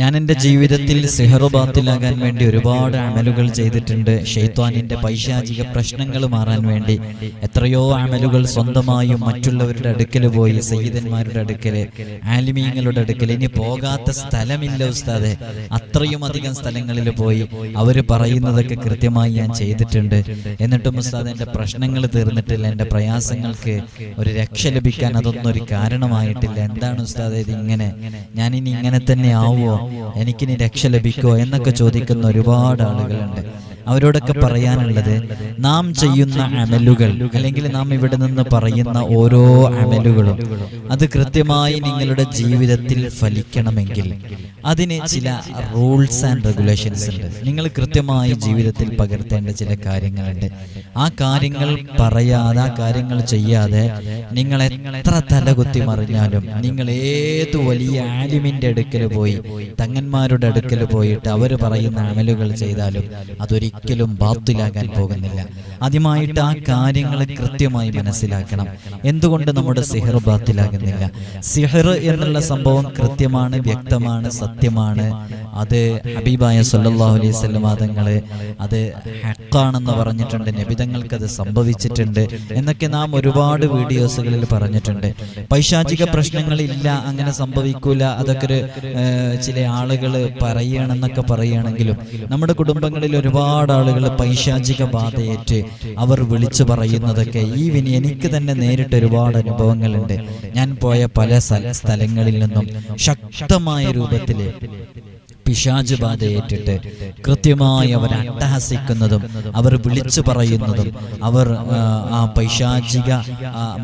ഞാൻ എന്റെ ജീവിതത്തിൽ സിഹറുബാത്തിലാകാൻ വേണ്ടി ഒരുപാട് അമലുകൾ ചെയ്തിട്ടുണ്ട്. ഷെയ്ത്വാനിന്റെ പൈശാചിക പ്രശ്നങ്ങൾ മാറാൻ വേണ്ടി എത്രയോ അമലുകൾ സ്വന്തമായും മറ്റുള്ളവരുടെ അടുക്കൽ പോയി സയ്യിദന്മാരുടെ അടുക്കൽ ആലിമീങ്ങളുടെ അടുക്കൽ ഇനി പോകാത്ത സ്ഥലമില്ല ഉസ്താദെ. അത്രയും അധികം സ്ഥലങ്ങളിൽ പോയി അവർ പറയുന്നതൊക്കെ കൃത്യമായി ഞാൻ ചെയ്തിട്ടുണ്ട്. എന്നിട്ടും ഉസ്താദ് എന്റെ പ്രശ്നങ്ങൾ തീർന്നിട്ടില്ല. എന്റെ പ്രയാസങ്ങൾക്ക് ഒരു രക്ഷ ലഭിക്കാൻ അതൊന്നും ഒരു കാരണമായിട്ടില്ല. എന്താണ് ഉസ്താദ് ഇതിങ്ങനെ? ഞാനിനി ഇങ്ങനെ തന്നെ ആവുമോ എനിക്കിനി രക്ഷ ലഭിക്കോ എന്നൊക്കെ ചോദിക്കുന്ന ഒരുപാട് ആളുകളുണ്ട്. അവരോടൊക്കെ പറയാനുള്ളത് നാം ചെയ്യുന്ന അമലുകൾ അല്ലെങ്കിൽ നാം ഇവിടെ നിന്ന് പറയുന്ന ഓരോ അമലുകളും അത് കൃത്യമായി നിങ്ങളുടെ ജീവിതത്തിൽ ഫലിക്കണമെങ്കിൽ അതിന് ചില റൂൾസ് ആൻഡ് റെഗുലേഷൻസ് ഉണ്ട്. നിങ്ങൾ കൃത്യമായി ജീവിതത്തിൽ പകർത്തേണ്ട ചില കാര്യങ്ങളുണ്ട്. ആ കാര്യങ്ങൾ പറയാതെ ആ കാര്യങ്ങൾ ചെയ്യാതെ നിങ്ങൾ എത്ര തലകുത്തി മറിഞ്ഞാലും നിങ്ങൾ ഏത് വലിയ ആലിമിന്റെ അടുക്കൽ പോയി തങ്ങന്മാരുടെ അടുക്കൽ പോയിട്ട് അവർ പറയുന്ന അമലുകൾ ചെയ്താലും അതൊരിക്കലും ബാത്തിലാകാൻ പോകുന്നില്ല. ആദ്യമായിട്ട് ആ കാര്യങ്ങൾ കൃത്യമായി മനസ്സിലാക്കണം. എന്തുകൊണ്ട് നമ്മുടെ സിഹർ ബാത്തിലാകുന്നില്ല? സിഹർ എന്നുള്ള സംഭവം കൃത്യമാണ് വ്യക്തമാണ് സത്യമാണ്. അത് ഹബീബായ സല്ലല്ലാഹു അലൈഹി വസല്ലം തങ്ങൾ അത് ഹക്കാണെന്ന് പറഞ്ഞിട്ടുണ്ട് നബിതങ്ങൾക്ക് അത് സംഭവിച്ചിട്ടുണ്ട് എന്നൊക്കെ നാം ഒരുപാട് വീഡിയോസുകളിൽ പറഞ്ഞിട്ടുണ്ട്. പൈശാചിക പ്രശ്നങ്ങളില്ല അങ്ങനെ സംഭവിക്കൂല അതൊക്കെ ഒരു ഏഹ്, ചില ആളുകൾ പറയണമെന്നൊക്കെ പറയുകയാണെങ്കിലും നമ്മുടെ കുടുംബങ്ങളിൽ ഒരുപാട് ആളുകൾ പൈശാചിക ബാധയേറ്റ് അവർ വിളിച്ചു പറയുന്നതൊക്കെ ഈ വിനി എനിക്ക് തന്നെ നേരിട്ട് ഒരുപാട് അനുഭവങ്ങളുണ്ട്. ഞാൻ പോയ പല സ്ഥലങ്ങളിൽ നിന്നും ശക്തമായ രൂപത്തിൽ പിശാജ് ബാധ ഏറ്റിട്ട് കൃത്യമായി അവർ അട്ടഹസിക്കുന്നതും അവർ വിളിച്ചു പറയുന്നതും അവർ ആ, പൈശാചിക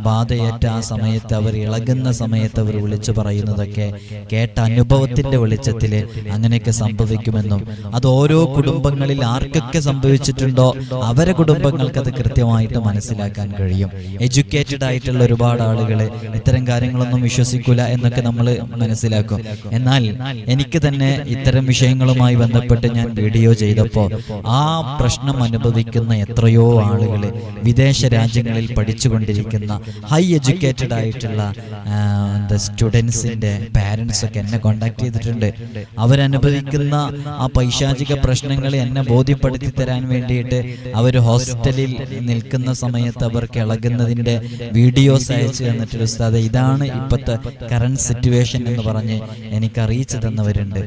ബാധയേറ്റ ആ സമയത്ത് അവർ ഇളകുന്ന സമയത്ത് അവർ വിളിച്ചു പറയുന്നതൊക്കെ കേട്ട അനുഭവത്തിന്റെ വെളിച്ചത്തിൽ അങ്ങനെയൊക്കെ സംഭവിക്കുമെന്നും അത് ഓരോ കുടുംബങ്ങളിൽ ആർക്കൊക്കെ സംഭവിച്ചിട്ടുണ്ടോ അവരെ കുടുംബങ്ങൾക്ക് അത് കൃത്യമായിട്ട് മനസ്സിലാക്കാൻ കഴിയും. എഡ്യൂക്കേറ്റഡ് ആയിട്ടുള്ള ഒരുപാട് ആളുകൾ ഇത്തരം കാര്യങ്ങളൊന്നും വിശ്വസിക്കൂല എന്നൊക്കെ നമ്മൾ മനസ്സിലാക്കും. എന്നാൽ എനിക്ക് തന്നെ ഇത്തരം വിഷയങ്ങളുമായി ബന്ധപ്പെട്ട് ഞാൻ വീഡിയോ ചെയ്തപ്പോൾ ആ പ്രശ്നം അനുഭവിക്കുന്ന എത്രയോ ആളുകൾ വിദേശ രാജ്യങ്ങളിൽ പഠിച്ചുകൊണ്ടിരിക്കുന്ന ഹൈ എഡ്യൂക്കേറ്റഡ് ആയിട്ടുള്ള എന്താ സ്റ്റുഡൻസിന്റെ പാരൻസ് ഒക്കെ എന്നെ കോണ്ടാക്ട് ചെയ്തിട്ടുണ്ട്. അവരനുഭവിക്കുന്ന ആ പൈശാചിക പ്രശ്നങ്ങൾ എന്നെ ബോധ്യപ്പെടുത്തി തരാൻ വേണ്ടിയിട്ട് അവർ ഹോസ്റ്റലിൽ നിൽക്കുന്ന സമയത്ത് അവർ കിളകുന്നതിന്റെ വീഡിയോസ് അയച്ചു തന്നിട്ട് സ്ഥലം ഇതാണ് ഇപ്പോഴത്തെ കറണ്ട് സിറ്റുവേഷൻ എന്ന് പറഞ്ഞ് എനിക്ക് അറിയിച്ചു തന്നവരുണ്ട്.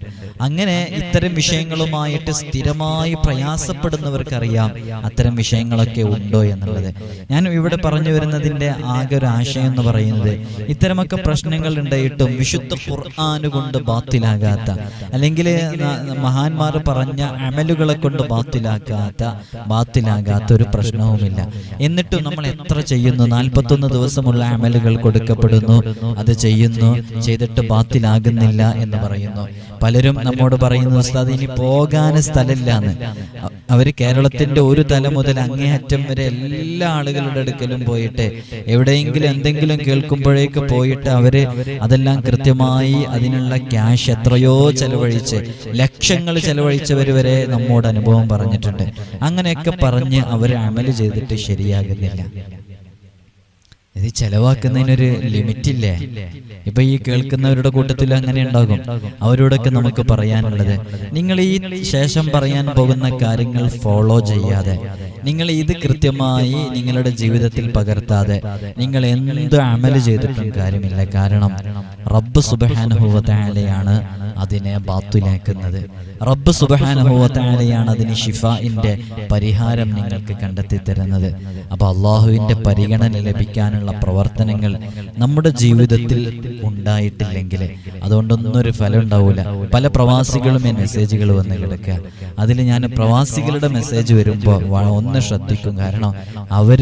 അങ്ങനെ ഇത്തരം വിഷയങ്ങളുമായിട്ട് സ്ഥിരമായി പ്രയാസപ്പെടുന്നവർക്കറിയാം. അത്തരം വിഷയങ്ങളൊക്കെ ഉണ്ടോ എന്നുള്ളത്. ഞാൻ ഇവിടെ പറഞ്ഞു വരുന്നതിന്റെ ആകെ ഒരു ആശയം എന്ന് പറയുന്നത് ഇത്തരമൊക്കെ പ്രശ്നങ്ങൾ ഉണ്ടായിട്ടും വിശുദ്ധ ഖുർആന് കൊണ്ട് ബാത്തിലാകാത്ത അല്ലെങ്കിൽ മഹാന്മാർ പറഞ്ഞ അമലുകളെ കൊണ്ട് ബാത്തിലാക്കാത്ത ബാത്തിലാകാത്ത ഒരു പ്രശ്നവുമില്ല. എന്നിട്ടും നമ്മൾ എത്ര ചെയ്യുന്നു? നാൽപ്പത്തൊന്ന് ദിവസമുള്ള അമലുകൾ കൊടുക്കപ്പെടുന്നു. അത് ചെയ്യുന്നു. ചെയ്തിട്ട് ബാത്തിലാകുന്നില്ല എന്ന് പറയുന്നു. പലരും നമ്മോട് പറയുന്നു ഉസ്താദ് ഇനി പോകാൻ സ്ഥലമില്ലാന്ന് അ- അവർ കേരളത്തിന്റെ ഒരു തല മുതൽ അങ്ങേയറ്റം വരെ എല്ലാ ആളുകളുടെ അടുക്കലും പോയിട്ട് എവിടെയെങ്കിലും എന്തെങ്കിലും കേൾക്കുമ്പോഴേക്ക് പോയിട്ട് അവർ അതെല്ലാം കൃത്യമായി അതിനുള്ള ക്യാഷ് എത്രയോ ചെലവഴിച്ച് ലക്ഷങ്ങൾ ചെലവഴിച്ചവർ വരെ നമ്മോട് അനുഭവം പറഞ്ഞിട്ടുണ്ട്. അങ്ങനെയൊക്കെ പറഞ്ഞ് അവർ അമൽ ചെയ്തിട്ട് ശരിയാകുന്നില്ല. ഇത് ചെലവാക്കുന്നതിനൊരു ലിമിറ്റ് ഇല്ലേ ഇപ്പൊ ഈ കേൾക്കുന്നവരുടെ കൂട്ടത്തിൽ അങ്ങനെ ഉണ്ടാകും. അവരോടൊക്കെ നമുക്ക് പറയാനുള്ളത് നിങ്ങൾ ഈ ശേഷം പറയാൻ പോകുന്ന കാര്യങ്ങൾ ഫോളോ ചെയ്യാതെ നിങ്ങൾ ഇത് കൃത്യമായി നിങ്ങളുടെ ജീവിതത്തിൽ പകർത്താതെ നിങ്ങൾ എന്ത് അമൽ ചെയ്തിട്ടും കാര്യമില്ല. കാരണം റബ്ബ് സുബഹാനുഭവത്തായാലെയാണ് അതിനെ ബാത്തുലാക്കുന്നത്. റബ്ബ് സുബഹാനുഭവത്താലെയാണ് അതിന് ഷിഫായിന്റെ പരിഹാരം നിങ്ങൾക്ക് കണ്ടെത്തി തരുന്നത് അപ്പൊ അള്ളാഹുവിന്റെ പരിഗണന ലഭിക്കാനുള്ള പ്രവർത്തനങ്ങൾ നമ്മുടെ ജീവിതത്തിൽ ഉണ്ടായിട്ടില്ലെങ്കിൽ അതുകൊണ്ടൊന്നും ഒരു ഫലം ഉണ്ടാവില്ല പല പ്രവാസികളും ഈ മെസ്സേജുകൾ വന്ന് കിടക്കുക. അതിൽ ഞാൻ പ്രവാസികളുടെ മെസ്സേജ് വരുമ്പോൾ ഒന്ന് ശ്രദ്ധിക്കും. കാരണം അവർ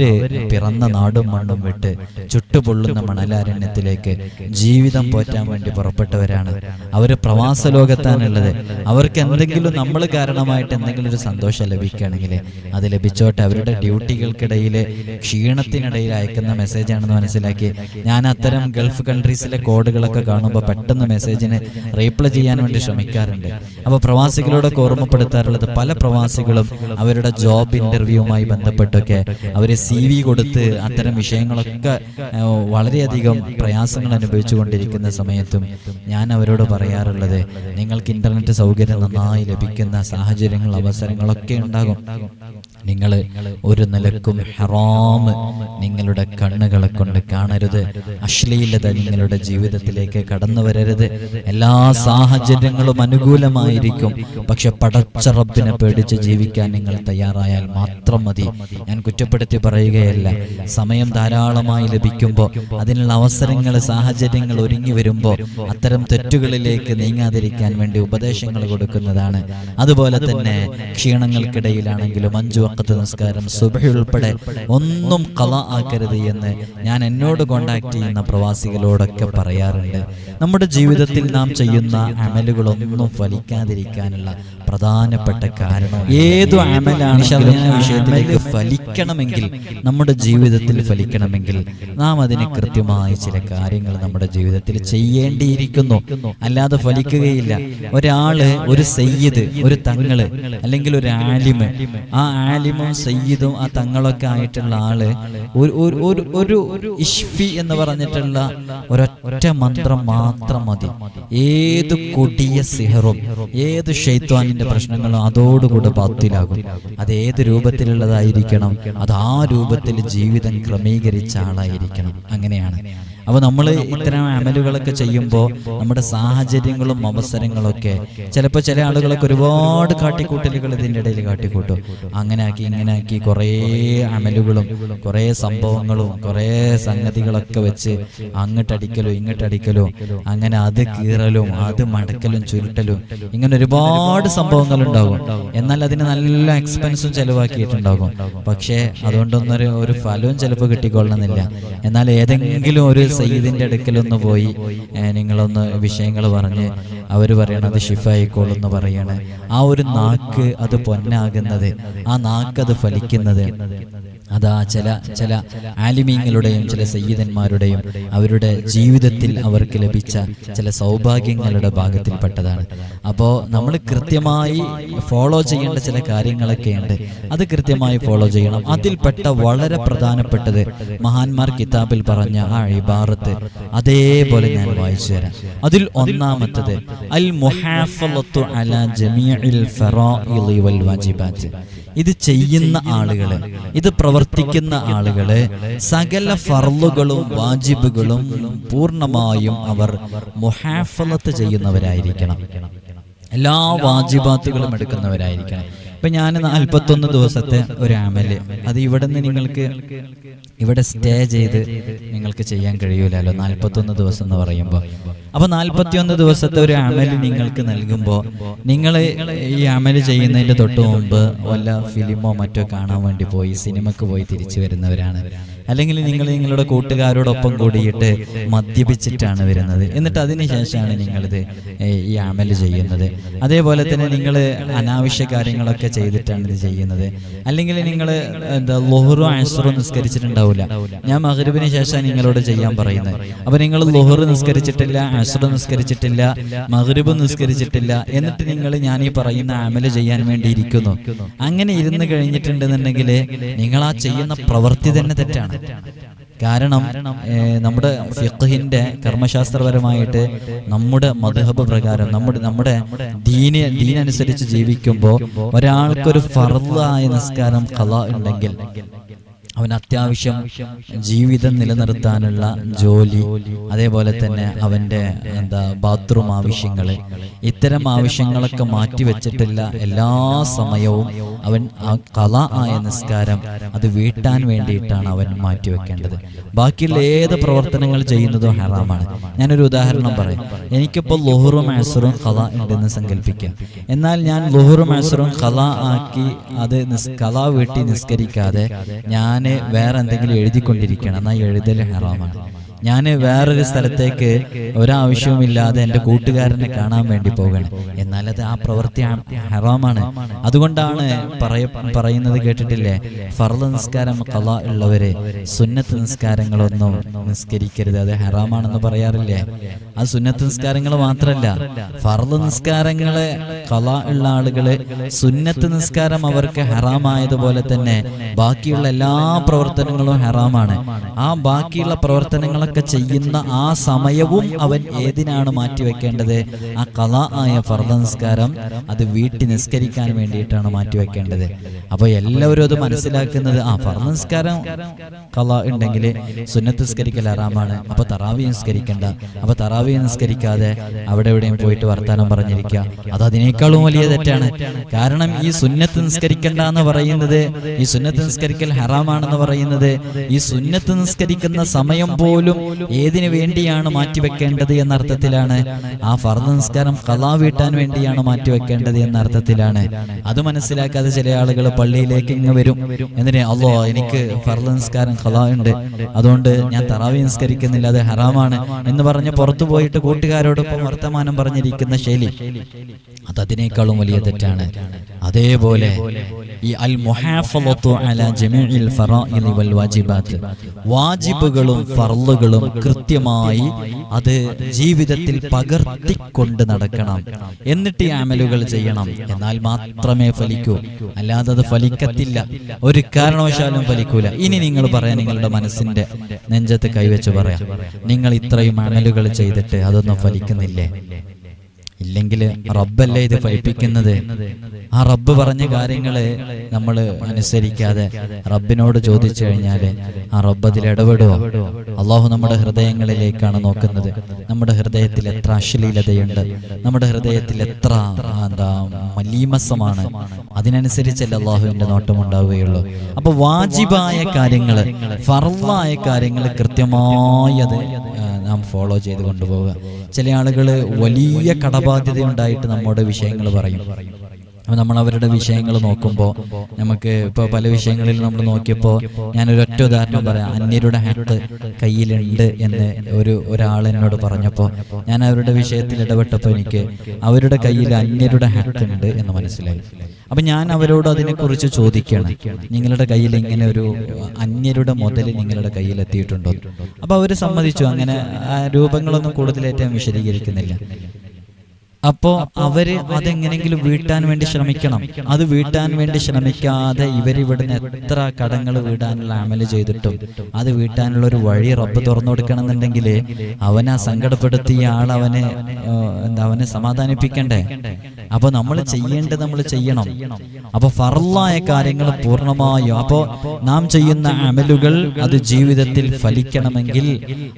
പിറന്ന നാടും മണ്ണും വിട്ട് ചുട്ടുപൊള്ളുന്ന മണലാരണ്യത്തിലേക്ക് ജീവിതം പോറ്റാൻ വേണ്ടി പുറപ്പെട്ടവരാണ്. അവർ പ്രവാസ ലോകത്താണുള്ളത് അവർക്ക് എന്തെങ്കിലും നമ്മൾ കാരണമായിട്ട് എന്തെങ്കിലും ഒരു സന്തോഷം ലഭിക്കുകയാണെങ്കിൽ അത് ലഭിച്ചോട്ടെ. അവരുടെ ഡ്യൂട്ടികൾക്കിടയിൽ ക്ഷീണത്തിനിടയിൽ അയക്കുന്ന മെസ്സേജ് ആണെന്ന് മനസ്സിലാക്കി. ഞാൻ അത്തരം ഗൾഫ് കൺട്രീസിലെ കോഡുകളൊക്കെ കാണുമ്പോൾ പെട്ടെന്ന് മെസ്സേജിന് റീപ്ലൈ ചെയ്യാൻ വേണ്ടി ശ്രമിക്കാറുണ്ട്. അപ്പോൾ പ്രവാസികളോടൊക്കെ ഓർമ്മപ്പെടുത്താറുള്ളത് പല പ്രവാസികളും അവരുടെ ജോബ് ഇന്റർവ്യൂവുമായി ബന്ധപ്പെട്ടൊക്കെ അവർ സി വി കൊടുത്ത് അത്തരം വിഷയങ്ങളൊക്കെ വളരെയധികം പ്രയാസങ്ങൾ അനുഭവിച്ചു കൊണ്ടിരിക്കുന്ന സമയത്തും ഞാൻ അവരോട് പറയാറുള്ളത് നിങ്ങൾക്ക് ഇന്റർനെറ്റ് സൗകര്യം നന്നായി ലഭിക്കുന്ന സാഹചര്യങ്ങൾ അവസരങ്ങളൊക്കെ ഉണ്ടാകും. നിങ്ങൾ ഒരു നിലക്കും ഹറാം നിങ്ങളുടെ കണ്ണുകളെ കൊണ്ട് കാണരുത്. അശ്ലീലത നിങ്ങളുടെ ജീവിതത്തിലേക്ക് കടന്നു വരരുത്. എല്ലാ സാഹചര്യങ്ങളും അനുകൂലമായിരിക്കും. പക്ഷെ പടച്ച റബ്ബിനെ പേടിച്ച് ജീവിക്കാൻ നിങ്ങൾ തയ്യാറായാൽ മാത്രം മതി. ഞാൻ കുറ്റപ്പെടുത്തി പറയുകയല്ല. സമയം ധാരാളമായി ലഭിക്കുമ്പോൾ അതിനുള്ള അവസരങ്ങൾ സാഹചര്യങ്ങൾ ഒരുങ്ങി വരുമ്പോൾ അത്തരം തെറ്റുകളിലേക്ക് നീങ്ങാതിരിക്കാൻ വേണ്ടി ഉപദേശങ്ങൾ കൊടുക്കുന്നതാണ്. അതുപോലെ തന്നെ ക്ഷീണങ്ങൾക്കിടയിലാണെങ്കിലും അഞ്ചു വക്കത്ത് നിസ്കാരം സുബഹി ഉൾപ്പെടെ ഒന്നും കള ആക്കരുത് എന്ന് ഞാൻ എന്നോട് കോണ്ടാക്ട് ചെയ്യുന്ന പ്രവാസികളോടൊക്കെ പറയാറുണ്ട്. നമ്മുടെ ജീവിതത്തിൽ നാം ചെയ്യുന്ന അമലുകളൊന്നും ഫലിക്കാതിരിക്കാനുള്ള പ്രധാനപ്പെട്ട കാരണം. ഏതു അമലാണ് വിഷയത്തിലേക്ക് ഫലിക്കണമെങ്കിൽ നമ്മുടെ ജീവിതത്തിൽ ഫലിക്കണമെങ്കിൽ നാം അതിന് കൃത്യമായ ചില കാര്യങ്ങൾ നമ്മുടെ ജീവിതത്തിൽ ചെയ്യേണ്ടിയിരിക്കുന്നു. അല്ലാതെ ഫലിക്കുകയില്ല. ഒരാൾ ഒരു സയ്യിദ് ഒരു തങ്ങൾ അല്ലെങ്കിൽ ഒരു ആലിമ്. ആ ആലിമും സയ്യിദും ആ തങ്ങളൊക്കെ ആയിട്ടുള്ള ആൾ ഒരു ഒരു ഇഷ്ഫി എന്ന് പറഞ്ഞിട്ടുള്ള ഒരൊറ്റ മന്ത്രം മാത്രം മതി. ഏത് കൊടിയ സിഹറും ഏത് ഷെയ്ത്വാനിന്റെ പ്രശ്നങ്ങളും അതോടുകൂടെ പത്തിലാകും അത് ഏത് രൂപത്തിലുള്ളതായിരിക്കണം? അത് ആ രൂപത്തിൽ ജീവിതം ക്രമീകരിച്ച ആളായിരിക്കണം. അങ്ങനെയാണ്. അപ്പോൾ നമ്മൾ ഇത്തരം അമലുകളൊക്കെ ചെയ്യുമ്പോൾ നമ്മുടെ സാഹചര്യങ്ങളും അവസരങ്ങളൊക്കെ ചിലപ്പോൾ ചില ആളുകളൊക്കെ ഒരുപാട് കാട്ടിക്കൂട്ടലുകൾ ഇതിന്റെ ഇടയിൽ കാട്ടിക്കൂട്ടും. അങ്ങനെ ആക്കി ഇങ്ങനെ ആക്കി കുറേ അമലുകളും കുറേ സംഭവങ്ങളും കുറേ സംഗതികളൊക്കെ വെച്ച് അങ്ങോട്ടടിക്കലും ഇങ്ങോട്ടടിക്കലും അങ്ങനെ അത് കീറലും അത് മടക്കലും ചുരുട്ടലും ഇങ്ങനെ ഒരുപാട് സംഭവങ്ങൾ ഉണ്ടാകും. എന്നാൽ അതിന് നല്ല എക്സ്പെൻസും ചെലവാക്കിയിട്ടുണ്ടാകും. പക്ഷേ അതുകൊണ്ടൊന്നൊരു ഒരു ഫലവും ചിലപ്പോൾ കിട്ടിക്കൊള്ളണമെന്നില്ല. എന്നാൽ ഏതെങ്കിലും ഒരു സയ്യിദിന്റെ അടുക്കലൊന്ന് പോയി. നിങ്ങളൊന്ന് വിഷയങ്ങൾ പറഞ്ഞ് അവർ പറയണത് ഷിഫായിക്കോളെന്ന് പറയാണ്. ആ ഒരു നാക്ക് അത് പൊന്നാകുന്നത് ആ നാക്ക് അത് ഫലിക്കുന്നത്. അതാ ചില ചില ആലിമീങ്ങളുടെയും ചില സയ്യിദന്മാരുടെയും അവരുടെ ജീവിതത്തിൽ അവർക്ക് ലഭിച്ച ചില സൗഭാഗ്യങ്ങളുടെ ഭാഗത്തിൽപ്പെട്ടതാണ്. അപ്പോൾ നമ്മൾ കൃത്യമായി ഫോളോ ചെയ്യേണ്ട ചില കാര്യങ്ങളൊക്കെയുണ്ട് അത് കൃത്യമായി ഫോളോ ചെയ്യണം. അതിൽപ്പെട്ട വളരെ പ്രധാനപ്പെട്ടത് മഹാന്മാർ കിതാബിൽ പറഞ്ഞ ആ ഇബാറത്ത് അതേപോലെ ഞാൻ വായിച്ചു തരാം. അതിൽ ഒന്നാമത്തത് അൽ മുഹാഫലത്തു അല ജമീഇൽ ഫറാഇളി വൽ വാജിബാത്ത്. ഇത് ചെയ്യുന്ന ആളുകൾ ഇത് പ്രവർത്തിക്കുന്ന ആളുകളെ സകല ഫർലുകളും വാജിബുകളും പൂർണമായും അവർ മുഹാഫലത്ത് ചെയ്യുന്നവരായിരിക്കണം. എല്ലാ വാജിബാത്തുകളും എടുക്കുന്നവരായിരിക്കണം. ഇപ്പൊ ഞാൻ നാൽപ്പത്തൊന്ന് ദിവസത്തെ ഒരു അമൽ അത് ഇവിടെ നിന്ന് നിങ്ങൾക്ക് ഇവിടെ സ്റ്റേ ചെയ്ത് നിങ്ങൾക്ക് ചെയ്യാൻ കഴിയൂലല്ലോ. നാൽപ്പത്തൊന്ന് ദിവസം എന്ന് പറയുമ്പോൾ അപ്പൊ നാൽപ്പത്തിയൊന്ന് ദിവസത്തെ ഒരു അമൽ നിങ്ങൾക്ക് നൽകുമ്പോൾ നിങ്ങൾ ഈ അമൽ ചെയ്യുന്നതിന്റെ തൊട്ട് മുമ്പ് വല്ല ഫിലിമോ മറ്റോ കാണാൻ വേണ്ടി പോയി സിനിമക്ക് പോയി തിരിച്ചു വരുന്നവരാണ്. അല്ലെങ്കിൽ നിങ്ങൾ നിങ്ങളുടെ കൂട്ടുകാരോടൊപ്പം കൂടിയിട്ട് മദ്യപിച്ചിട്ടാണ് വരുന്നത്. എന്നിട്ട് അതിനുശേഷമാണ് നിങ്ങളിത് ഈ അമൽ ചെയ്യുന്നത്. അതേപോലെ തന്നെ നിങ്ങൾ അനാവശ്യ കാര്യങ്ങളൊക്കെ ചെയ്തിട്ടാണ് ഇത് ചെയ്യുന്നത്. അല്ലെങ്കിൽ നിങ്ങൾ എന്താ ലൊഹറോ ആൻസറോ നിസ്കരിച്ചിട്ടുണ്ടാവില്ല. ഞാൻ മഹരിബിന് ശേഷം നിങ്ങളോട് ചെയ്യാൻ പറയുന്നത്. അപ്പൊ നിങ്ങൾ ലൊഹറ് നിസ്കരിച്ചിട്ടില്ല ആശ്രോ നിസ്കരിച്ചിട്ടില്ല മഹരിബ് നിസ്കരിച്ചിട്ടില്ല എന്നിട്ട് നിങ്ങൾ ഞാൻ ഈ പറയുന്ന അമൽ ചെയ്യാൻ വേണ്ടി ഇരിക്കുന്നു അങ്ങനെ ഇരുന്ന് കഴിഞ്ഞിട്ടുണ്ടെന്നുണ്ടെങ്കിൽ നിങ്ങൾ ആ ചെയ്യുന്ന പ്രവൃത്തി തന്നെ തെറ്റാണ്. കാരണം നമ്മുടെ ഫിഖിന്റെ കർമ്മശാസ്ത്രപരമായിട്ട് നമ്മുടെ മധുഹബ് പ്രകാരം നമ്മുടെ നമ്മുടെ ദീന ദീനനുസരിച്ച് ജീവിക്കുമ്പോൾ ഒരാൾക്കൊരു ഫർദായ നിസ്കാരം കല ഉണ്ടെങ്കിൽ അവൻ അത്യാവശ്യം ജീവിതം നിലനിർത്താനുള്ള ജോലി അതേപോലെ തന്നെ അവന്റെ എന്താ ബാത്റൂം ആവശ്യങ്ങൾ ഇത്തരം ആവശ്യങ്ങളൊക്കെ മാറ്റിവെച്ചിട്ടില്ല എല്ലാ സമയവും അവൻ ആ കല ആയ നിസ്കാരം അത് വീട്ടാൻ വേണ്ടിയിട്ടാണ് അവൻ മാറ്റിവെക്കേണ്ടത് ബാക്കിയുള്ള ഏത് പ്രവർത്തനങ്ങൾ ചെയ്യുന്നതോ ഹറാമാണ്. ഞാനൊരു ഉദാഹരണം പറയാം. എനിക്കിപ്പോൾ ലൊഹറും ആസറും കല ഉണ്ടെന്ന് സങ്കല്പിക്കാം. എന്നാൽ ഞാൻ ലൊഹറും ആസറും കല ആക്കി അത് നിസ് കല വീട്ടി നിസ്കരിക്കാതെ ഞാൻ വേറെ എന്തെങ്കിലും എഴുതിക്കൊണ്ടിരിക്കണം. എന്നാൽ എഴുതൽ ഹറാമാണ്. ഞാൻ വേറൊരു സ്ഥലത്തേക്ക് ഒരാവശ്യവുമില്ലാതെ എന്റെ കൂട്ടുകാരനെ കാണാൻ വേണ്ടി പോകണം. എന്നാൽ അത് ആ പ്രവൃത്തി ഹറാമാണ്. അതുകൊണ്ടാണ് പറയ പറയുന്നത് കേട്ടിട്ടില്ലേ? ഫർദ് നിസ്കാരം കല ഉള്ളവരെ സുന്നത്ത് നിസ്കാരങ്ങളൊന്നും നിസ്കരിക്കരുത്. അത് ഹറാമാണെന്ന് പറയാറില്ലേ? അത് സുന്നത്ത് നിസ്കാരങ്ങൾ മാത്രമല്ല ഫർദ് നിസ്കാരങ്ങളെ കല ഉള്ള ആളുകൾ സുന്നത്ത് നിസ്കാരം അവർക്ക് ഹറാമായതുപോലെ തന്നെ ബാക്കിയുള്ള എല്ലാ പ്രവർത്തനങ്ങളും ഹറാമാണ്. ആ ബാക്കിയുള്ള പ്രവർത്തനങ്ങളൊക്കെ ചെയ്യുന്ന ആ സമയവും അവൻ ഏതിനാണ് മാറ്റിവെക്കേണ്ടത്? ആ കല ആയ ഫർദ നിസ്കാരം അത് വീട്ടിൽ നിസ്കരിക്കാൻ വേണ്ടിയിട്ടാണ് മാറ്റിവെക്കേണ്ടത്. അപ്പൊ എല്ലാവരും അത് മനസ്സിലാക്കുന്നത് ആ ഫർദ നിസ്കാരം കല ഉണ്ടെങ്കിൽ സുന്നത്ത് നിസ്കരിക്കൽ ഹറാമാണ്. അപ്പൊ തറാവി നിസ്കരിക്കേണ്ട. അപ്പൊ തറാവി നിസ്കരിക്കാതെ അവിടെ എവിടെയും പോയിട്ട് വർത്താനം പറഞ്ഞിരിക്കുക. അത് അതിനേക്കാളും വലിയ തെറ്റാണ്. കാരണം ഈ സുന്നത്ത് നിസ്കരിക്കണ്ട എന്ന് പറയുന്നത് ഈ സുന്നത്ത് നിസ്കരിക്കൽ ഹറാമാണെന്ന് പറയുന്നത് ഈ സുന്നത്ത് നിസ്കരിക്കുന്ന സമയം പോലും ഏതിനു വേണ്ടിയാണ് മാറ്റിവെക്കേണ്ടത് എന്ന അർത്ഥത്തിലാണ്. ആ ഫർദ് നിസ്കാരം കലാ വീട്ടാൻ വേണ്ടിയാണ് മാറ്റിവെക്കേണ്ടത് എന്ന അർത്ഥത്തിലാണ്. അത് മനസ്സിലാക്കാതെ ചില ആളുകൾ പള്ളിയിലേക്ക് ഇങ്ങ് വരും. എന്നിട്ട് അല്ലോ എനിക്ക് ഫർദ് നിസ്കാരം കലാ ഉണ്ട്. അതുകൊണ്ട് ഞാൻ തറാവി നിസ്കരിക്കുന്നില്ല. അത് ഹറാമാണ്. എന്ന് പറഞ്ഞ് പുറത്തു പോയിട്ട് കൂട്ടുകാരോടൊപ്പം വർത്തമാനം പറഞ്ഞിരിക്കുന്ന ശൈലി. അത് അതിനേക്കാളും വലിയ തെറ്റാണ്. അതേപോലെ ഈ അൽ മുഹാഫലത്തു അല ജമീൽ ഫറാഇലി വൽ വാജിബാത്ത് വാജിബുകളും ഫർളുകളും കൃത്യമായി അത് ജീവിതത്തിൽ പകർത്തിക്കൊണ്ട് നടക്കണം. എന്നിട്ട് ഈ അമലുകൾ ചെയ്യണം. എന്നാൽ മാത്രമേ ഫലിക്കൂ. അല്ലാതെ അത് ഫലിക്കത്തില്ല. ഒരു കാരണവശാലും ഫലിക്കൂല. ഇനി നിങ്ങൾ പറയാൻ നിങ്ങളുടെ മനസ്സിന്റെ നെഞ്ചത്ത് കൈവച്ച് പറയാം. നിങ്ങൾ ഇത്രയും അമലുകൾ ചെയ്തിട്ട് അതൊന്നും ഫലിക്കുന്നില്ലേ? ഇല്ലെങ്കിൽ റബ്ബല്ലേ ഇത് ഫലിപ്പിക്കുന്നത് ആ റബ്ബ് പറഞ്ഞ കാര്യങ്ങളെ നമ്മൾ അനുസരിക്കാതെ റബ്ബിനോട് ചോദിച്ചു കഴിഞ്ഞാൽ ആ റബ്ബ് അതിൽ ഇടപെടുവോ? അള്ളാഹു നമ്മുടെ ഹൃദയങ്ങളിലേക്കാണ് നോക്കുന്നത്. നമ്മുടെ ഹൃദയത്തിൽ എത്ര അശ്ലീലതയുണ്ട്. നമ്മുടെ ഹൃദയത്തിൽ എത്ര എന്താ മലീമസമാണ്. അതിനനുസരിച്ചല്ലേ അള്ളാഹുവിന്റെ നോട്ടം ഉണ്ടാവുകയുള്ളൂ. അപ്പൊ വാജിബായ കാര്യങ്ങൾ ഫർവായ കാര്യങ്ങൾ കൃത്യമായി അത് നാം ഫോളോ ചെയ്ത് കൊണ്ടുപോവുക ചില ആളുകൾ വലിയ കടബാധ്യതയുണ്ടായിട്ട് നമ്മുടെ വിഷയങ്ങൾ പറയും. അപ്പോൾ നമ്മൾ അവരുടെ വിഷയങ്ങൾ നോക്കുമ്പോൾ നമുക്ക് ഇപ്പോൾ പല വിഷയങ്ങളിൽ നമ്മൾ നോക്കിയപ്പോൾ ഞാനൊരു ഒറ്റ ഉദാഹരണം പറയാം. അന്യരുടെ ഹാറ്റ് കയ്യിലുണ്ട് എന്ന് ഒരു ഒരാൾ എന്നോട് പറഞ്ഞപ്പോൾ ഞാൻ അവരുടെ വിഷയത്തിൽ ഇടപെട്ടപ്പോൾ എനിക്ക് അവരുടെ കയ്യിൽ അന്യരുടെ ഹാറ്റ് ഉണ്ട് എന്ന് മനസ്സിലായി. അപ്പം ഞാൻ അവരോട് അതിനെക്കുറിച്ച് ചോദിക്കണം നിങ്ങളുടെ കയ്യിൽ ഇങ്ങനെ ഒരു അന്യരുടെ മുതൽ നിങ്ങളുടെ കയ്യിൽ എത്തിയിട്ടുണ്ടോ? അപ്പോൾ അവർ സമ്മതിച്ചു. അങ്ങനെ രൂപങ്ങളൊന്നും കൂടുതലേറ്റവും വിശദീകരിക്കുന്നില്ല. അപ്പോ അവർ അതെങ്ങനെങ്കിലും വീട്ടാൻ വേണ്ടി ശ്രമിക്കണം. അത് വീട്ടാൻ വേണ്ടി ശ്രമിക്കാതെ ഇവരിവിടുന്ന് എത്ര കടങ്ങൾ വീടാനുള്ള അമൽ ചെയ്തിട്ടും അത് വീട്ടാനുള്ള ഒരു വഴി റബ്ബ് തുറന്നു കൊടുക്കണം എന്നുണ്ടെങ്കിൽ അവനെ സങ്കടപ്പെടുത്തിയ ആൾ അവനെ എന്താ അവനെ സമാധാനിപ്പിക്കണ്ടേ? അപ്പൊ നമ്മൾ ചെയ്യേണ്ടത് നമ്മൾ ചെയ്യണം. അപ്പൊ ഫറലായ കാര്യങ്ങൾ പൂർണമായും അപ്പോ നാം ചെയ്യുന്ന അമലുകൾ അത് ജീവിതത്തിൽ ഫലിക്കണമെങ്കിൽ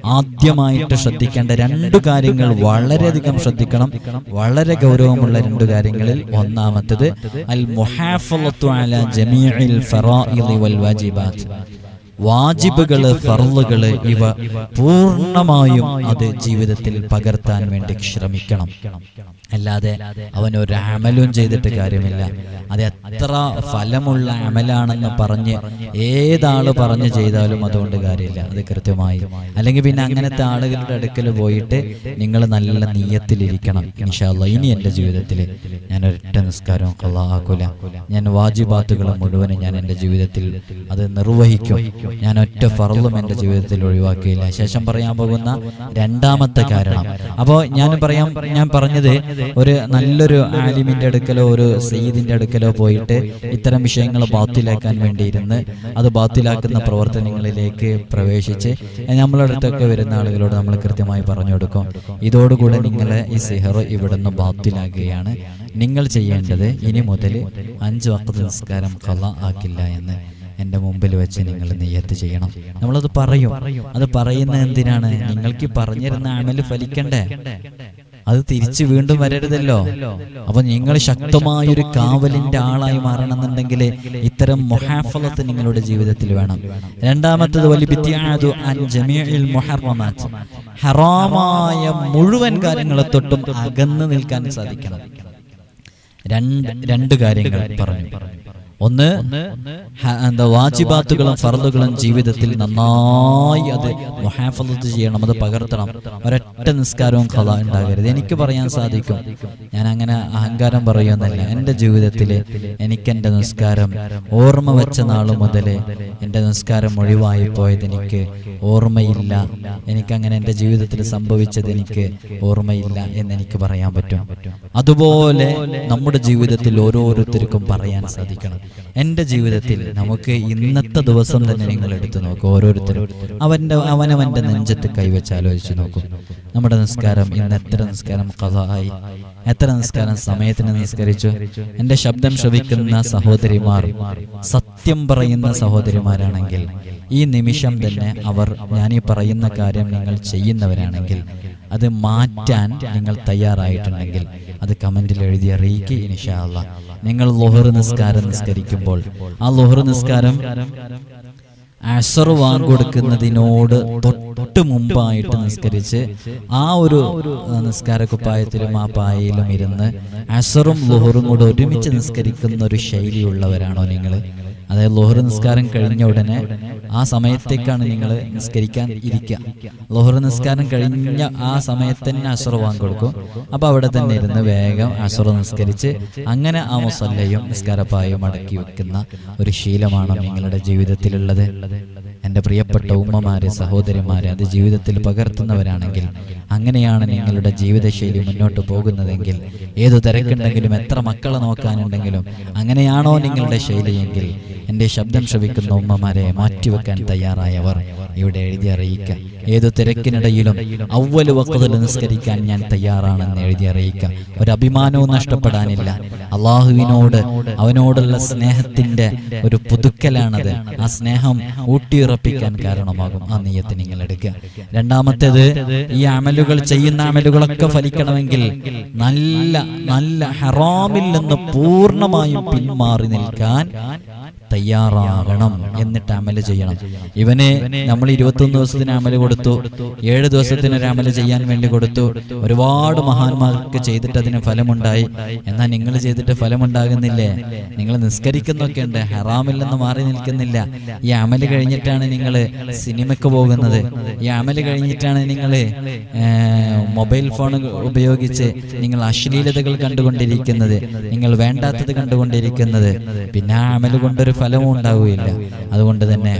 ആദ്യമായിട്ട് ശ്രദ്ധിക്കേണ്ട രണ്ടു കാര്യങ്ങൾ വളരെയധികം ശ്രദ്ധിക്കണം. വളരെ ഗൗരവമുള്ള രണ്ടു കാര്യങ്ങളിൽ ഒന്നാമത്തത് അൽ മുഹാഫലത്തു അല ജമീഇൽ ഫറാഇളി വൽ വാജിബാത്ത്. വാജിബുകൾ ഫർളുകൾ ഇവ പൂർണമായും അത് ജീവിതത്തിൽ പകർത്താൻ വേണ്ടി ശ്രമിക്കണം. അല്ലാതെ അവൻ ഒരു അമലും ചെയ്തിട്ട് കാര്യമില്ല. അത് എത്ര ഫലമുള്ള അമലാണെന്ന് പറഞ്ഞ് ഏതാൾ പറഞ്ഞ് ചെയ്താലും അതുകൊണ്ട് കാര്യമില്ല. അത് കൃത്യമായി. അല്ലെങ്കിൽ പിന്നെ അങ്ങനത്തെ ആളുകളുടെ അടുക്കൽ പോയിട്ട് നിങ്ങൾ നല്ല നീയത്തിലിരിക്കണം. ഇൻഷാല്ല ഇനി എന്റെ ജീവിതത്തിൽ ഞാൻ ഒരൊറ്റ നിസ്കാരവും കൊള്ളാക്കൂല ഞാൻ വാജിബാത്തുകൾ മുഴുവനും ഞാൻ എന്റെ ജീവിതത്തിൽ അത് നിർവഹിക്കും. ഞാൻ ഒറ്റ ഫറലും എന്റെ ജീവിതത്തിൽ ഒഴിവാക്കിയില്ല. ശേഷം പറയാൻ പോകുന്ന രണ്ടാമത്തെ കാരണം. അപ്പോൾ ഞാൻ പറയാം ഞാൻ പറഞ്ഞത് ഒരു നല്ലൊരു ആലിമിന്റെ അടുക്കലോ ഒരു സയ്യിദിന്റെ അടുക്കലോ പോയിട്ട് ഇത്തരം വിഷയങ്ങൾ ബാത്തിലാക്കാൻ വേണ്ടിയിരുന്ന് അത് ബാത്തിലാക്കുന്ന പ്രവർത്തനങ്ങളിലേക്ക് പ്രവേശിച്ച് നമ്മളെ അടുത്തൊക്കെ വരുന്ന ആളുകളോട് നമ്മൾ കൃത്യമായി പറഞ്ഞു കൊടുക്കും. ഇതോടുകൂടെ നിങ്ങളെ ഈ സിഹർ ഇവിടുന്ന് ബാത്തിലാക്കുകയാണ്. നിങ്ങൾ ചെയ്യേണ്ടത് ഇനി മുതൽ അഞ്ച് വക്ത നിസ്കാരം കല ആക്കില്ല എന്ന്. എന്റെ മുമ്പിൽ വെച്ച് നിങ്ങൾ നെയ്യത്ത് ചെയ്യണം. നമ്മളത് പറയും. അത് പറയുന്ന എന്തിനാണ്? നിങ്ങൾക്ക് പറഞ്ഞിരുന്ന അമൽ ഫലിക്കണ്ടേ? അത് തിരിച്ചു വീണ്ടും വരരുതല്ലോ. അപ്പൊ നിങ്ങൾ ശക്തമായൊരു കാവലിന്റെ ആളായി മാറണമെന്നുണ്ടെങ്കിൽ ഇത്തരം മൊഹാഫലത്ത് നിങ്ങളുടെ ജീവിതത്തിൽ വേണം. രണ്ടാമത്തത് ഹറാമായ മുഴുവൻ കാര്യങ്ങളെ തൊട്ടും അകന്നു നിൽക്കാൻ സാധിക്കണം. രണ്ട് രണ്ട് കാര്യങ്ങൾ പറഞ്ഞു. ഒന്ന് എന്താ വാജിബാത്തുകളും ഫർദുകളും ജീവിതത്തിൽ നന്നായി അത് മുഹാഫലത്ത് ചെയ്യണം. അത് പകർത്തണം. ഒരൊറ്റ നിസ്കാരവും കഥ ഉണ്ടാകരുത്. എനിക്ക് പറയാൻ സാധിക്കും. ഞാൻ അങ്ങനെ അഹങ്കാരം പറയുമെന്നല്ല. എന്റെ ജീവിതത്തിൽ എനിക്ക് എന്റെ നിസ്കാരം ഓർമ്മ വെച്ച നാൾ മുതൽ എന്റെ നിസ്കാരം ഒഴിവായി പോയത് എനിക്ക് ഓർമ്മയില്ല. എനിക്കങ്ങനെ എന്റെ ജീവിതത്തിൽ സംഭവിച്ചത് എനിക്ക് ഓർമ്മയില്ല എന്ന് എനിക്ക് പറയാൻ പറ്റും. അതുപോലെ നമ്മുടെ ജീവിതത്തിൽ ഓരോരുത്തർക്കും പറയാൻ സാധിക്കണം. എന്റെ ജീവിതത്തിൽ നമുക്ക് ഇന്നത്തെ ദിവസം തന്നെ നിങ്ങൾ എടുത്തു നോക്കും ഓരോരുത്തരും. അവന്റെ അവനവന്റെ നെഞ്ചത്ത് കൈവച്ച് ആലോചിച്ച് നോക്കും. നമ്മുടെ നിസ്കാരം ഇന്ന് എത്ര നിസ്കാരം കഥായി എത്ര നിസ്കാരം സമയത്തിന് നിസ്കരിച്ചു. എന്റെ ശബ്ദം ശ്രവിക്കുന്ന സഹോദരിമാർ സത്യം പറയുന്ന സഹോദരിമാരാണെങ്കിൽ ഈ നിമിഷം തന്നെ അവർ ഞാൻ ഈ പറയുന്ന കാര്യം നിങ്ങൾ ചെയ്യുന്നവരാണെങ്കിൽ അത് മാറ്റാൻ നിങ്ങൾ തയ്യാറായിട്ടുണ്ടെങ്കിൽ അത് കമന്റിൽ എഴുതി അറിയിക്കുക ഇൻഷാ അല്ലാ നിങ്ങൾ ലൊഹർ നിസ്കാരം നിസ്കരിക്കുമ്പോൾ. ആ ലൊഹർ നിസ്കാരം അസർ വാങ്ങിക്കൊടുക്കുന്നതിനോട് തൊട്ട് മുമ്പായിട്ട് നിസ്കരിച്ച് ആ ഒരു നിസ്കാര കുപ്പായത്തിലും ആ പായയിലും ഇരുന്ന് അസറും ലുഹറും കൂടെ ഒരുമിച്ച് നിസ്കരിക്കുന്ന ഒരു ശൈലിയുള്ളവരാണോ നിങ്ങൾ? അതായത് ലോഹർ നിസ്കാരം കഴിഞ്ഞ ഉടനെ ആ സമയത്തേക്കാണ് നിങ്ങൾ നിസ്കരിക്കാൻ ഇരിക്കുക. ലോഹർ നിസ്കാരം കഴിഞ്ഞ ആ സമയത്ത് തന്നെ അസുറ വാങ്ങിക്കൊടുക്കും അപ്പൊ അവിടെ തന്നെ ഇരുന്ന് വേഗം അസുറ നിസ്കരിച്ച് അങ്ങനെ ആ മുസല്ലയും നിസ്കാരപ്പായും അടക്കി വെക്കുന്ന ഒരു ശീലമാണ് നിങ്ങളുടെ ജീവിതത്തിലുള്ളത്. എന്റെ പ്രിയപ്പെട്ട ഉമ്മമാരെ സഹോദരിമാരെ അത് ജീവിതത്തിൽ പകർത്തുന്നവരാണെങ്കിൽ അങ്ങനെയാണ് നിങ്ങളുടെ ജീവിതശൈലി മുന്നോട്ട് പോകുന്നതെങ്കിൽ ഏതു തിരക്കുണ്ടെങ്കിലും എത്ര മക്കളെ നോക്കാനുണ്ടെങ്കിലും അങ്ങനെയാണോ നിങ്ങളുടെ ശൈലിയെങ്കിൽ എന്റെ ശബ്ദം ശ്രവിക്കുന്ന ഉമ്മമാരെ മാറ്റിവെക്കാൻ തയ്യാറായവർ ഇവിടെ എഴുതി അറിയിക്കുക. ഏതു തിരക്കിനിടയിലും അവൽ വക്കതിൽ നിസ്കരിക്കാൻ ഞാൻ തയ്യാറാണെന്ന് എഴുതി അറിയിക്കുക. ഒരു അഭിമാനവും നഷ്ടപ്പെടാനില്ല. അള്ളാഹുവിനോട് അവനോടുള്ള സ്നേഹത്തിന്റെ ഒരു പുതുക്കലാണത്. ആ സ്നേഹം ഊട്ടിയുറപ്പിക്കാൻ കാരണമാകും. ആ നീയത്ത് നിങ്ങൾ എടുക്കുക. രണ്ടാമത്തേത് ഈ അമലുകൾ ചെയ്യുന്ന അമലുകളൊക്കെ ഫലിക്കണമെങ്കിൽ നല്ല നല്ല ഹറാമിൽ നിന്ന് പൂർണമായും പിന്മാറി നിൽക്കാൻ തയ്യാറാകണം എന്നിട്ട് അമൽ ചെയ്യണം. ഇവന് നമ്മൾ ഇരുപത്തൊന്ന് ദിവസത്തിന് അമൽ കൊടുത്തു. ഏഴ് ദിവസത്തിന് ഒരു അമൽ ചെയ്യാൻ വേണ്ടി കൊടുത്തു. ഒരുപാട് മഹാന്മാർക്ക് ചെയ്തിട്ട് അതിന് ഫലമുണ്ടായി. എന്നാൽ നിങ്ങൾ ചെയ്തിട്ട് ഫലമുണ്ടാകുന്നില്ലേ? നിങ്ങൾ നിസ്കരിക്കുന്നൊക്കെ ഉണ്ട്. ഹറാമിൽ നിന്ന് മാറി നിൽക്കുന്നില്ല. ഈ അമൽ കഴിഞ്ഞിട്ടാണ് നിങ്ങൾ സിനിമയ്ക്ക് പോകുന്നത്. ഈ അമൽ കഴിഞ്ഞിട്ടാണ് നിങ്ങൾ മൊബൈൽ ഫോൺ ഉപയോഗിച്ച് നിങ്ങൾ അശ്ലീലതകൾ കണ്ടുകൊണ്ടിരിക്കുന്നത്. നിങ്ങൾ വേണ്ടാത്തത് കണ്ടുകൊണ്ടിരിക്കുന്നത്. പിന്നെ ആ അമൽ കൊണ്ടൊരു ഫലവും ഉണ്ടാവുകയില്ല. അതുകൊണ്ട് തന്നെ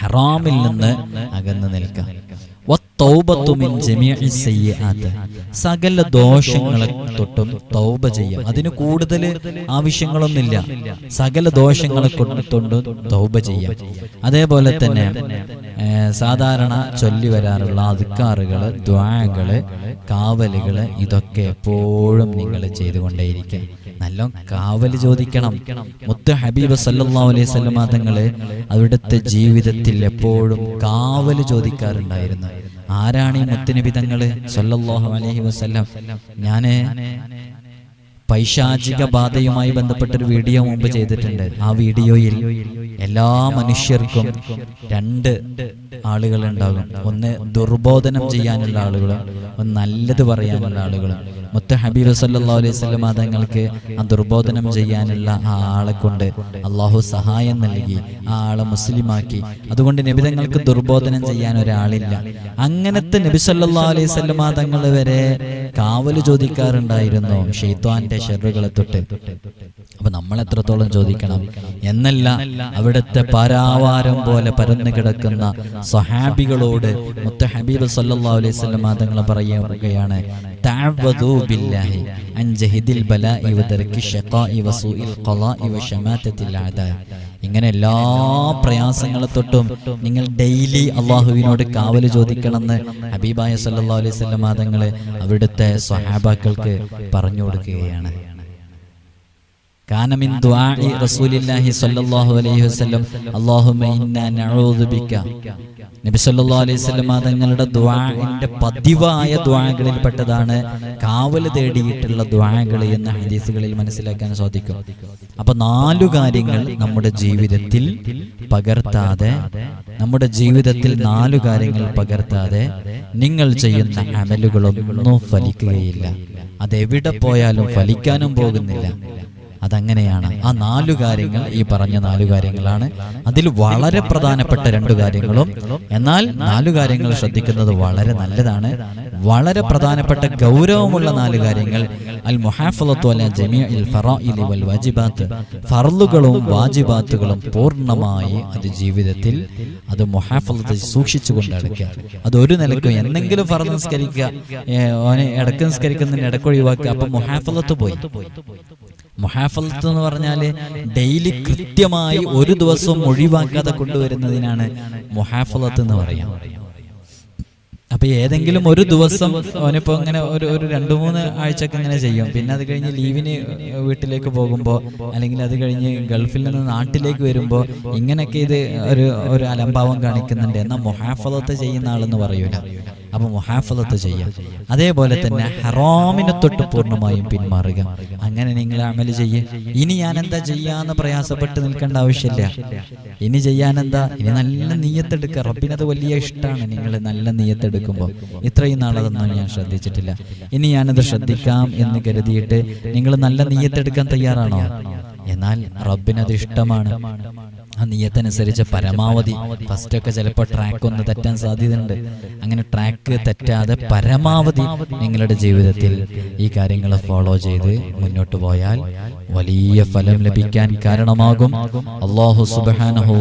ഹറാമിൽ നിന്ന് അകന്നു നിൽക്കാം. സകല ദോഷങ്ങളെ തൊട്ടും തൗബ ചെയ്യാം. അതിന് കൂടുതൽ ആവശ്യങ്ങളൊന്നുമില്ല. സകല ദോഷങ്ങളെ കൊണ്ടും തൗബ ചെയ്യാം. അതേപോലെ തന്നെ സാധാരണ ചൊല്ലി വരാറുള്ള അധികാറുകൾ ദ്വാകൾ കാവലുകൾ ഇതൊക്കെ എപ്പോഴും നിങ്ങൾ ചെയ്തുകൊണ്ടേയിരിക്കുക നല്ല കാവൽ ചോദിക്കണം. മുത്ത ഹബീബ് സല്ലാ അലൈഹി തങ്ങൾ അവിടുത്തെ ജീവിതത്തിൽ എപ്പോഴും കാവൽ ചോദിക്കാറുണ്ടായിരുന്നു. ആരാണ് ഈ മുത്തുനബി തങ്ങൾ? സല്ലാഹു അലഹി വസല്ലം. ഞാൻ പൈശാചിക ബാധയുമായി ബന്ധപ്പെട്ടൊരു വീഡിയോ മുമ്പ് ചെയ്തിട്ടുണ്ട്. ആ വീഡിയോയിൽ എല്ലാ മനുഷ്യർക്കും രണ്ട് ആളുകൾ ഉണ്ടാകും ഒന്ന് ദുർബോധനം ചെയ്യാനുള്ള ആളുകളും ഒന്ന് നല്ലത് പറയാനുള്ള ആളുകളും. മുത്ത ഹബീബ് സല്ലല്ലാഹു അലൈഹി വസല്ലം തങ്ങൾക്ക് ആ ദുർബോധനം ചെയ്യാനുള്ള ആ ആളെ കൊണ്ട് അള്ളാഹു സഹായം നൽകി ആ ആളെ മുസ്ലിമാക്കി. അതുകൊണ്ട് നബി തങ്ങൾക്ക് ദുർബോധനം ചെയ്യാൻ ഒരാളില്ല. അങ്ങനത്തെ നബി സല്ലാ അലൈഹി വസല്ലം തങ്ങൾ വരെ കാവൽ ചോദിക്കാറുണ്ടായിരുന്നു ഷെയ്ത്വാന്റെ ഷെറുകളെ തൊട്ട്. അപ്പൊ നമ്മൾ എത്രത്തോളം ചോദിക്കണം? എന്നല്ല അവിടുത്തെ പരാവാരം പോലെ പരന്നു കിടക്കുന്ന സഹാബികളോട് മുത്ത ഹബീബ് സല്ലാ അലൈഹി വസല്ലം തങ്ങൾ പറയുകയാണ് ഇങ്ങനെ എല്ലാ പ്രയാസങ്ങളെ തൊട്ടും നിങ്ങൾ ഡെയിലി അള്ളാഹുവിനോട് കാവൽ ചോദിക്കണമെന്ന് ഹബീബായ സല്ലാ അലൈഹി വസല്ലം തങ്ങൾ അവിടുത്തെ സ്വഹാബാക്കൾക്ക് പറഞ്ഞു കൊടുക്കുകയാണ്. കാനമിൻ ദുആഇ صلى സ്വല്ലല്ലാഹു അലൈഹി വസല്ലം അല്ലാഹുമ്മ ഇന്നാ നഊദു ബിക നബി സല്ലല്ലാഹു അലൈഹി വസല്ലം തങ്ങളുടെ ദുആഇന്റെ പതിവായ ദുആകളിൽ പെട്ടതാണ് കാവൽ തേടിയിട്ടുള്ള ദുആകൾ എന്ന ഹദീസുകളിൽ മനസ്സിലാക്കാൻ സാധിക്കും. അപ്പൊ നാലു കാര്യങ്ങൾ നമ്മുടെ ജീവിതത്തിൽ പകർത്താതെ നമ്മുടെ ജീവിതത്തിൽ നാലു കാര്യങ്ങൾ പകർത്താതെ നിങ്ങൾ ചെയ്യുന്ന അമലുകളൊന്നും ഫലിക്കുകയില്ല. അതെവിടെ പോയാലും ഫലിക്കാനും പോകുന്നില്ല. അതങ്ങനെയാണ്. ആ നാലു കാര്യങ്ങൾ ഈ പറഞ്ഞ നാലു കാര്യങ്ങളാണ്. അതിൽ വളരെ പ്രധാനപ്പെട്ട രണ്ടു കാര്യങ്ങളും എന്നാൽ നാലു കാര്യങ്ങൾ ശ്രദ്ധിക്കുന്നത് വളരെ നല്ലതാണ്. വളരെ പ്രധാനപ്പെട്ട ഗൗരവമുള്ള നാല് കാര്യങ്ങൾ അൽ മുഹാഫലത്തു അല ഫറാഇലി വൽ വാജിബാത്ത്. ഫർളുകളും വാജിബാത്തുകളും പൂർണമായി അത് ജീവിതത്തിൽ അത് മുഹാഫലത്ത് സൂക്ഷിച്ചു കൊണ്ട് നടക്കുക. അത് ഒരു നിലക്കും എന്തെങ്കിലും ഫറ നിസ്കരിക്കുക. ഇടയ്ക്ക് നിസ്കരിക്കുന്നതിന് ഇടയ്ക്ക് ഒഴിവാക്കുക. അപ്പൊ മുഹാഫലത്ത് പോയി. മുഹാഫലത്ത് എന്ന് പറഞ്ഞാൽ ഡെയിലി കൃത്യമായി ഒരു ദിവസം ഒഴിവാക്കാതെ കൊണ്ടുവരുന്നതിനാണ് മുഹാഫലത്ത് എന്ന് പറയാം അപ്പൊ ഏതെങ്കിലും ഒരു ദിവസം അവനിപ്പോ ഇങ്ങനെ ഒരു ഒരു രണ്ടു മൂന്ന് ആഴ്ചക്ക് ഇങ്ങനെ ചെയ്യും. പിന്നെ അത് കഴിഞ്ഞ് ലീവിന് വീട്ടിലേക്ക് പോകുമ്പോൾ അല്ലെങ്കിൽ അത് കഴിഞ്ഞ് ഗൾഫിൽ നിന്ന് നാട്ടിലേക്ക് വരുമ്പോൾ ഇങ്ങനെയൊക്കെ ഇത് ഒരു ഒരു അലംഭാവം കാണിക്കുന്നുണ്ട്. എന്നാൽ മൊഹാഫലത്ത് ചെയ്യുന്ന ആളെന്ന് പറയൂല. അപ്പൊ മുഹാഫലത്ത് ചെയ്യാം. അതേപോലെ തന്നെ ഹറാമിനെ തൊട്ട് പൂർണമായും പിന്മാറുക. അങ്ങനെ നിങ്ങൾ അമൽ ചെയ്യേ. ഇനി ഞാൻ എന്താ ചെയ്യാന്ന് പ്രയാസപ്പെട്ട് നിൽക്കേണ്ട ആവശ്യമില്ല. ഇനി ചെയ്യാൻ എന്താ ഇനി നല്ല നീയത്തെടുക്കുക. റബ്ബിനത് വലിയ ഇഷ്ടമാണ്. നിങ്ങൾ നല്ല നീയത്തെടുക്കുമ്പോൾ. ഇത്രയും നാളതൊന്നും ഞാൻ ശ്രദ്ധിച്ചിട്ടില്ല. ഇനി ഞാനത് ശ്രദ്ധിക്കാം എന്ന് കരുതിയിട്ട് നിങ്ങൾ നല്ല നീയത്തെടുക്കാൻ തയ്യാറാണോ? എന്നാൽ റബ്ബിനത് ഇഷ്ടമാണ്. ആ നീയത്തനുസരിച്ച് പരമാവധി ഫസ്റ്റ് ഒക്കെ ചിലപ്പോൾ ട്രാക്ക് ഒന്ന് തെറ്റാൻ സാധ്യതയുണ്ട്. അങ്ങനെ ട്രാക്ക് തെറ്റാതെ പരമാവധി നിങ്ങളുടെ ജീവിതത്തിൽ ഈ കാര്യങ്ങൾ ഫോളോ ചെയ്ത് മുന്നോട്ട് പോയാൽ വലിയ ഫലം ലഭിക്കാൻ കാരണമാകും. അള്ളാഹു സുബാനഹു